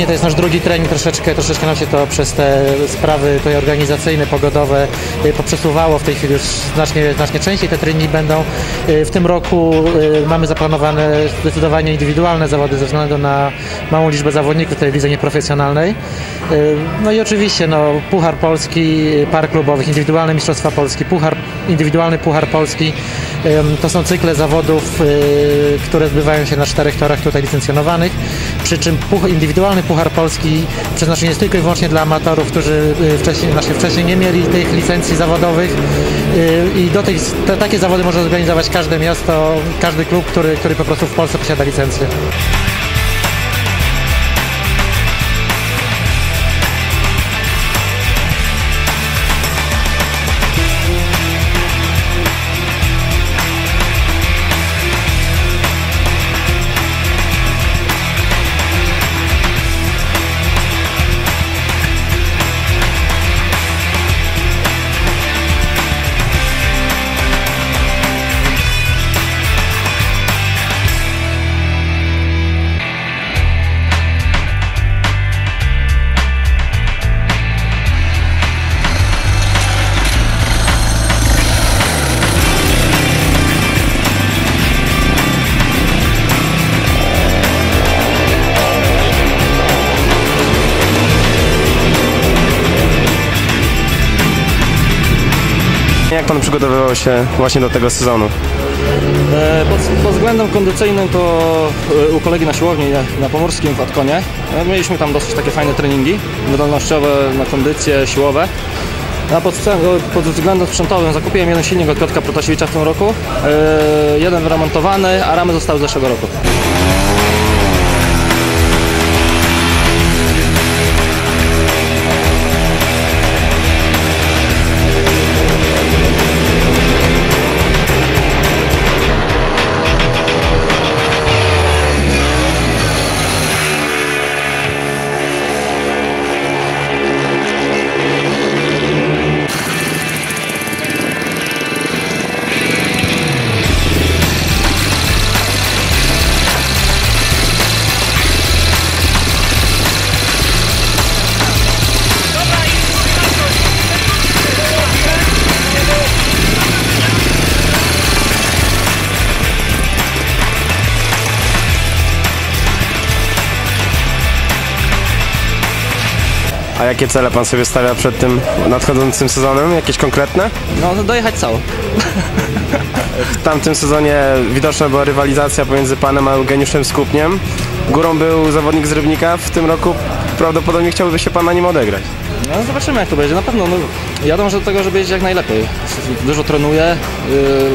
Nie, to jest nasz drugi trening, troszeczkę, troszeczkę nam się to przez te sprawy tutaj organizacyjne, pogodowe y, poprzesuwało. W tej chwili już znacznie, znacznie częściej te treningi będą. Y, W tym roku y, mamy zaplanowane zdecydowanie indywidualne zawody ze względu na małą liczbę zawodników tej lidze nieprofesjonalnej. No i oczywiście no, Puchar Polski, par klubowych, indywidualne Mistrzostwa Polski, puchar, indywidualny Puchar Polski. To są cykle zawodów, które odbywają się na czterech torach tutaj licencjonowanych, przy czym indywidualny Puchar Polski przeznaczony jest tylko i wyłącznie dla amatorów, którzy y, wcześniej, znaczy wcześniej nie mieli tych licencji zawodowych Y, i do tych, te, takie zawody może zorganizować każde miasto, każdy klub, który, który po prostu w Polsce posiada licencję. Jak pan przygotowywał się właśnie do tego sezonu? E, Pod, pod względem kondycyjnym to e, u kolegi na siłowni na, Pomorskim w Atkonie e, mieliśmy tam dosyć takie fajne treningi wydolnościowe na kondycję, siłowe. A pod, pod względem sprzętowym zakupiłem jeden silnik od Piotrka Protasiewicza w tym roku, jeden wyremontowany, a ramy zostały z zeszłego roku. A jakie cele pan sobie stawia przed tym nadchodzącym sezonem? Jakieś konkretne? No dojechać cało. W tamtym sezonie widoczna była rywalizacja pomiędzy panem a Eugeniuszem Skupniem. Górą był zawodnik z Rybnika. W tym roku prawdopodobnie chciałby się pan na nim odegrać. No zobaczymy jak to będzie. Na pewno no, ja dążę do tego, żeby jeździć jak najlepiej. Dużo trenuję, yy,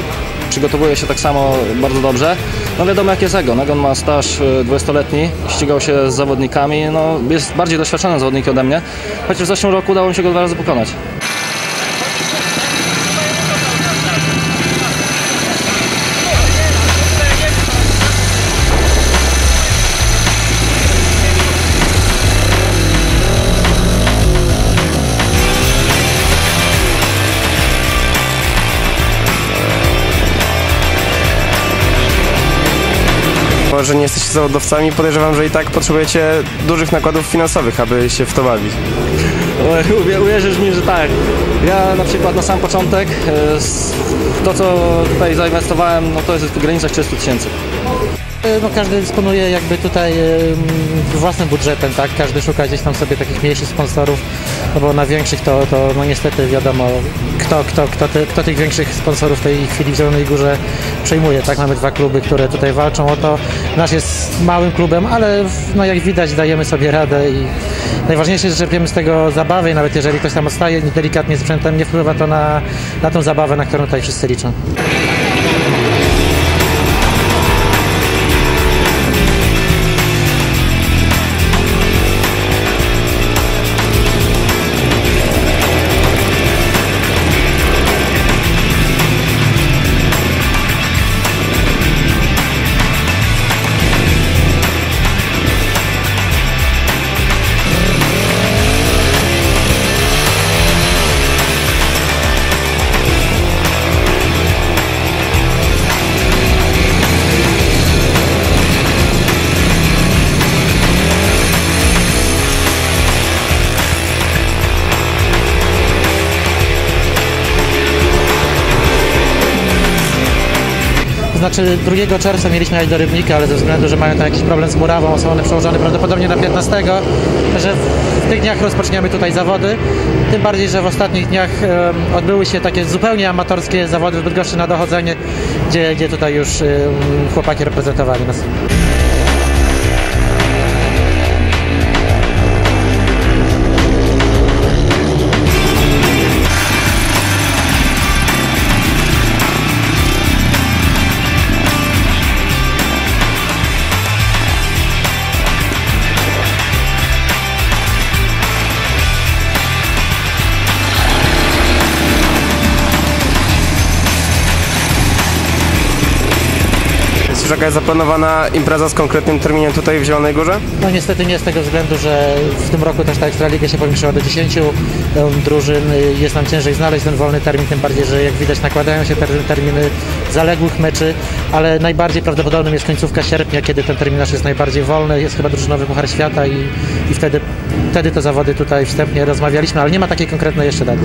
przygotowuję się tak samo bardzo dobrze. No wiadomo jak jest Egon. Egon ma staż yy, 20-letni, ścigał się z zawodnikami, no, jest bardziej doświadczonym zawodnikiem ode mnie. Chociaż w zeszłym roku udało mi się go dwa razy pokonać. Może nie jesteście zawodowcami, podejrzewam, że i tak potrzebujecie dużych nakładów finansowych, aby się w to bawić. Uwierzysz mi, że tak. Ja na przykład na sam początek s- to co tutaj zainwestowałem, no to jest w granicach 30 tysięcy. Y, No, każdy dysponuje jakby tutaj ym, własnym budżetem, tak? Każdy szuka gdzieś tam sobie takich mniejszych sponsorów, no bo na większych to, to no niestety wiadomo, kto, kto, kto, ty, kto tych większych sponsorów w tej chwili w Zielonej Górze przejmuje, tak? Mamy dwa kluby, które tutaj walczą o to. Nasz jest małym klubem, ale no jak widać dajemy sobie radę i najważniejsze jest, że czerpiemy z tego zabawę i nawet jeżeli ktoś tam odstaje delikatnie sprzętem, nie wpływa to na, na tą zabawę, na którą tutaj wszyscy liczą. Znaczy 2 czerwca mieliśmy jechać do Rybnika, ale ze względu, że mają tam jakiś problem z murawą, są one przełożone prawdopodobnie na 15, że w tych dniach rozpoczniemy tutaj zawody. Tym bardziej, że w ostatnich dniach odbyły się takie zupełnie amatorskie zawody w Bydgoszczy na dochodzenie, gdzie, gdzie tutaj już chłopaki reprezentowali nas. Jest już jakaś zaplanowana impreza z konkretnym terminem tutaj w Zielonej Górze? No niestety nie z tego względu, że w tym roku też ta Ekstraliga się powiększyła do 10 em, drużyn. Y, Jest nam ciężej znaleźć ten wolny termin, tym bardziej, że jak widać nakładają się ter terminy zaległych meczy, ale najbardziej prawdopodobnym jest końcówka sierpnia, kiedy ten terminarz jest najbardziej wolny. Jest chyba drużynowy Puchar Świata i, i wtedy, wtedy te zawody tutaj wstępnie rozmawialiśmy, ale nie ma takiej konkretnej jeszcze daty.